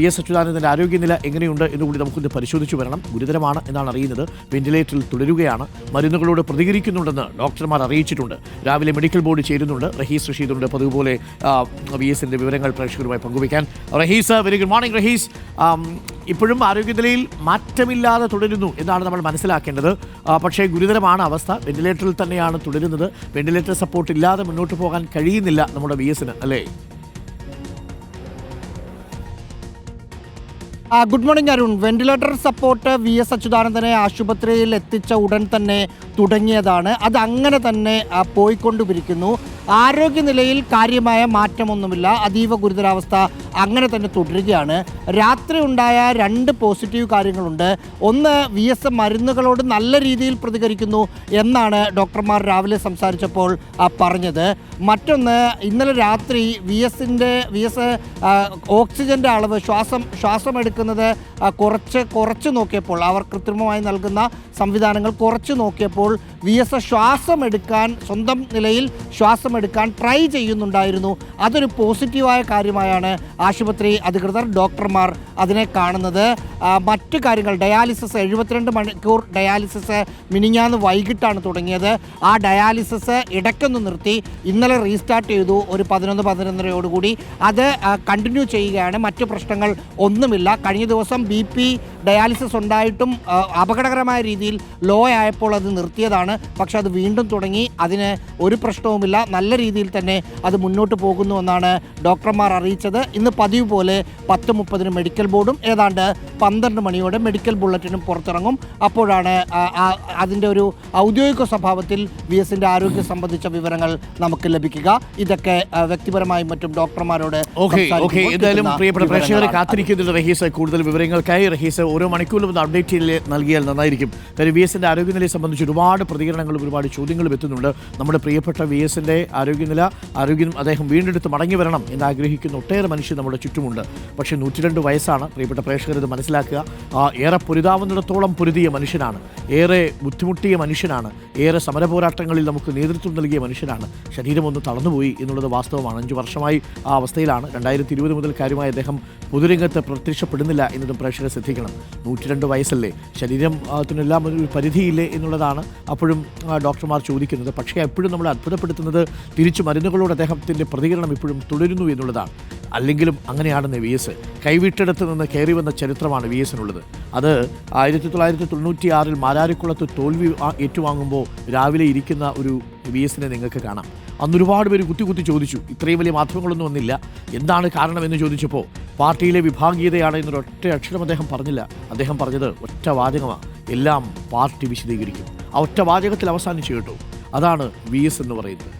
V S അച്യുതാനന്ദന്റെ ആരോഗ്യനില എങ്ങനെയുണ്ട് എന്നുകൂടി നമുക്കൊന്ന് പരിശോധിച്ചു വരണം. ഗുരുതരമാണ് എന്നാണ് അറിയുന്നത്. വെന്റിലേറ്ററിൽ തുടരുകയാണ്. മരുന്നുകളോട് പ്രതികരിക്കുന്നുണ്ടെന്ന് ഡോക്ടർമാർ അറിയിച്ചിട്ടുണ്ട്. രാവിലെ മെഡിക്കൽ ബോർഡ് ചേരുന്നുണ്ട്. റഹീസ് റഷീദുണ്ട്. പതിവ് പോലെ വി എസിന്റെ വിവരങ്ങൾ പ്രേക്ഷകരുമായി പങ്കുവയ്ക്കാൻ. Rahees very good morning Rahees. ഇപ്പോഴും ആരോഗ്യനിലയിൽ മാറ്റമില്ലാതെ തുടരുന്നു എന്നാണ് നമ്മൾ മനസ്സിലാക്കേണ്ടത്. പക്ഷേ ഗുരുതരമാണ് അവസ്ഥ. വെന്റിലേറ്ററിൽ തന്നെയാണ് തുടരുന്നത്. വെന്റിലേറ്റർ സപ്പോർട്ട് ഇല്ലാതെ മുന്നോട്ട് പോകാൻ കഴിയുന്നില്ല നമ്മുടെ വി എസിന് അല്ലേ? Good morning Arun. Ventilator support V S അച്യുതാനന്ദനെ ആശുപത്രിയിൽ എത്തിച്ച ഉടൻ തന്നെ തുടങ്ങിയതാണ്. അത് അങ്ങനെ തന്നെ പോയിക്കൊണ്ടുപിരിക്കുന്നു ആരോഗ്യനിലയിൽ കാര്യമായ മാറ്റമൊന്നുമില്ല. അതീവ ഗുരുതരാവസ്ഥ അങ്ങനെ തന്നെ തുടരുകയാണ്. രാത്രി ഉണ്ടായ രണ്ട് പോസിറ്റീവ് കാര്യങ്ങളുണ്ട്. ഒന്ന് വി എസ് മരുന്നുകളോട് നല്ല രീതിയിൽ പ്രതികരിക്കുന്നു എന്നാണ് ഡോക്ടർമാർ രാവിലെ സംസാരിച്ചപ്പോൾ പറഞ്ഞത്. മറ്റൊന്ന് ഇന്നലെ രാത്രി വി എസിന്റെ വി എസ് ഓക്സിജന്റെ അളവ് ശ്വാസം ശ്വാസം എടുക്കുന്നത് കുറച്ച് കുറച്ച് നോക്കിയപ്പോൾ അവർ കൃത്രിമമായി നൽകുന്ന സംവിധാനങ്ങൾ കുറച്ച് നോക്കിയപ്പോൾ വി എസ് ശ്വാസം എടുക്കാൻ സ്വന്തം നിലയിൽ ശ്വാസം എടുക്കാൻ ട്രൈ ചെയ്യുന്നുണ്ടായിരുന്നു. അതൊരു പോസിറ്റീവായ കാര്യമായാണ് ആശുപത്രി അധികൃതർ ഡോക്ടർമാർ അതിനെ കാണുന്നത്. മറ്റു കാര്യങ്ങൾ ഡയാലിസിസ് എഴുപത്തിരണ്ട് മണിക്കൂർ ഡയാലിസിസ് മിനിഞ്ഞാന്ന് വൈകിട്ടാണ് തുടങ്ങിയത്. ആ ഡയാലിസിസ് ഇടയ്ക്കൊന്ന് നിർത്തി ഇന്നലെ റീസ്റ്റാർട്ട് ചെയ്തു ഒരു പതിനൊന്ന് പതിനൊന്നരയോടുകൂടി. അത് കണ്ടിന്യൂ ചെയ്യുകയാണ്. മറ്റു പ്രശ്നങ്ങൾ ഒന്നുമില്ല. കഴിഞ്ഞ ദിവസം ബി ഡയാലിസിസ് ഉണ്ടായിട്ടും അപകടകരമായ രീതിയിൽ ലോ ആയപ്പോൾ അത് നിർത്തിയതാണ്. പക്ഷെ അത് വീണ്ടും തുടങ്ങി. അതിന് ഒരു പ്രശ്നവുമില്ല. നല്ല രീതിയിൽ തന്നെ അത് മുന്നോട്ട് പോകുന്നു എന്നാണ് ഡോക്ടർമാർ അറിയിച്ചത്. ഇന്ന് പതിവ് പോലെ പത്ത് മുപ്പതിന് മെഡിക്കൽ ബോർഡും. ഏതാണ്ട് പന്ത്രണ്ട് മണിയോടെ മെഡിക്കൽ ബുള്ളറ്റിനും പുറത്തിറങ്ങും. അപ്പോഴാണ് അതിന്റെ ഒരു ഔദ്യോഗിക സ്വഭാവത്തിൽ വി എസിന്റെ ആരോഗ്യം സംബന്ധിച്ച വിവരങ്ങൾ നമുക്ക് ലഭിക്കുക. ഇതൊക്കെ വ്യക്തിപരമായി മറ്റും ഡോക്ടർമാരോട് എന്തായാലും പ്രിയപ്പെട്ട പ്രേക്ഷകരെ. കാത്തിരിക്കുന്നുണ്ട് റഹീസ് കൂടുതൽ വിവരങ്ങൾക്കായി. റഹീസ് ഓരോ മണിക്കൂറിലും ഒന്ന് അപ്ഡേറ്റ് ചെയ്ത് നൽകിയാൽ നന്നായിരിക്കും. കാര്യം വി എസിന്റെ ആരോഗ്യനിലയെ സംബന്ധിച്ച് ഒരുപാട് പ്രതികരണങ്ങളും ഒരുപാട് ചോദ്യങ്ങളും എത്തുന്നുണ്ട്. നമ്മുടെ പ്രിയപ്പെട്ട വി എസിന്റെ ആരോഗ്യനില ആരോഗ്യം അദ്ദേഹം വീണ്ടെടുത്ത് മടങ്ങി വരണം എന്ന് ആഗ്രഹിക്കുന്ന ഒട്ടേറെ മനുഷ്യർ നമ്മുടെ ചുറ്റുമുണ്ട്. പക്ഷേ നൂറ്റിരണ്ട് വയസ്സാണ് പ്രിയപ്പെട്ട പ്രേക്ഷകർ ഇത് മനസ്സിലാക്കുക. ഏറെ പൊരുതാവുന്നിടത്തോളം പൊരുതിയ മനുഷ്യനാണ്. ഏറെ ബുദ്ധിമുട്ടിയ മനുഷ്യനാണ്. ഏറെ സമര പോരാട്ടങ്ങളിൽ നമുക്ക് നേതൃത്വം നൽകിയ മനുഷ്യനാണ്. ശരീരമൊന്ന് തളർന്നുപോയി എന്നുള്ളത് വാസ്തവമാണ്. അഞ്ച് വർഷമായി ആ അവസ്ഥയിലാണ്. രണ്ടായിരത്തി ഇരുപത് മുതൽ കാര്യമായി അദ്ദേഹം പൊതുരംഗത്ത് പ്രത്യക്ഷപ്പെടുന്നില്ല എന്നതും പ്രേക്ഷകരെ ശ്രദ്ധിക്കണം. നൂറ്റിരണ്ട് വയസ്സല്ലേ? ശരീരം അതിനെല്ലാം ഒരു പരിധിയില്ലേ എന്നുള്ളതാണ് അപ്പോഴും ഡോക്ടർമാർ ചോദിക്കുന്നത്. പക്ഷേ എപ്പോഴും നമ്മൾ അത്ഭുതപ്പെടുത്തുന്നത് തിരിച്ചു മരുന്നുകളോട് അദ്ദേഹത്തിന്റെ പ്രതികരണം ഇപ്പോഴും തുടരുന്നു എന്നുള്ളതാണ്. അല്ലെങ്കിലും അങ്ങനെയാണെന്ന് വി എസ് കൈവിട്ടിടത്ത് നിന്ന് കയറി വന്ന ചരിത്രമാണ് വി എസിനുള്ളത് അത് ആയിരത്തി തൊള്ളായിരത്തി തൊണ്ണൂറ്റി ആറിൽ മാരാരിക്കുളത്ത് തോൽവി ഏറ്റുവാങ്ങുമ്പോൾ രാവിലെ ഇരിക്കുന്ന ഒരു വി എസിനെ നിങ്ങൾക്ക് കാണാം. അന്ന് ഒരുപാട് പേര് കുത്തി കുത്തി ചോദിച്ചു ഇത്രയും വലിയ മാധ്യമങ്ങളൊന്നും വന്നില്ല എന്താണ് കാരണമെന്ന് ചോദിച്ചപ്പോൾ പാർട്ടിയിലെ വിഭാഗീയതയാണ് എന്നൊരു ഒറ്റ അക്ഷരം അദ്ദേഹം പറഞ്ഞില്ല. അദ്ദേഹം പറഞ്ഞത് ഒറ്റ വാചകമാണ് എല്ലാം പാർട്ടി വിശദീകരിക്കും. ആ ഒറ്റ വാചകത്തിൽ അവസാനിച്ചു കേട്ടോ. അതാണ് വി എസ് എന്ന് പറയുന്നത്.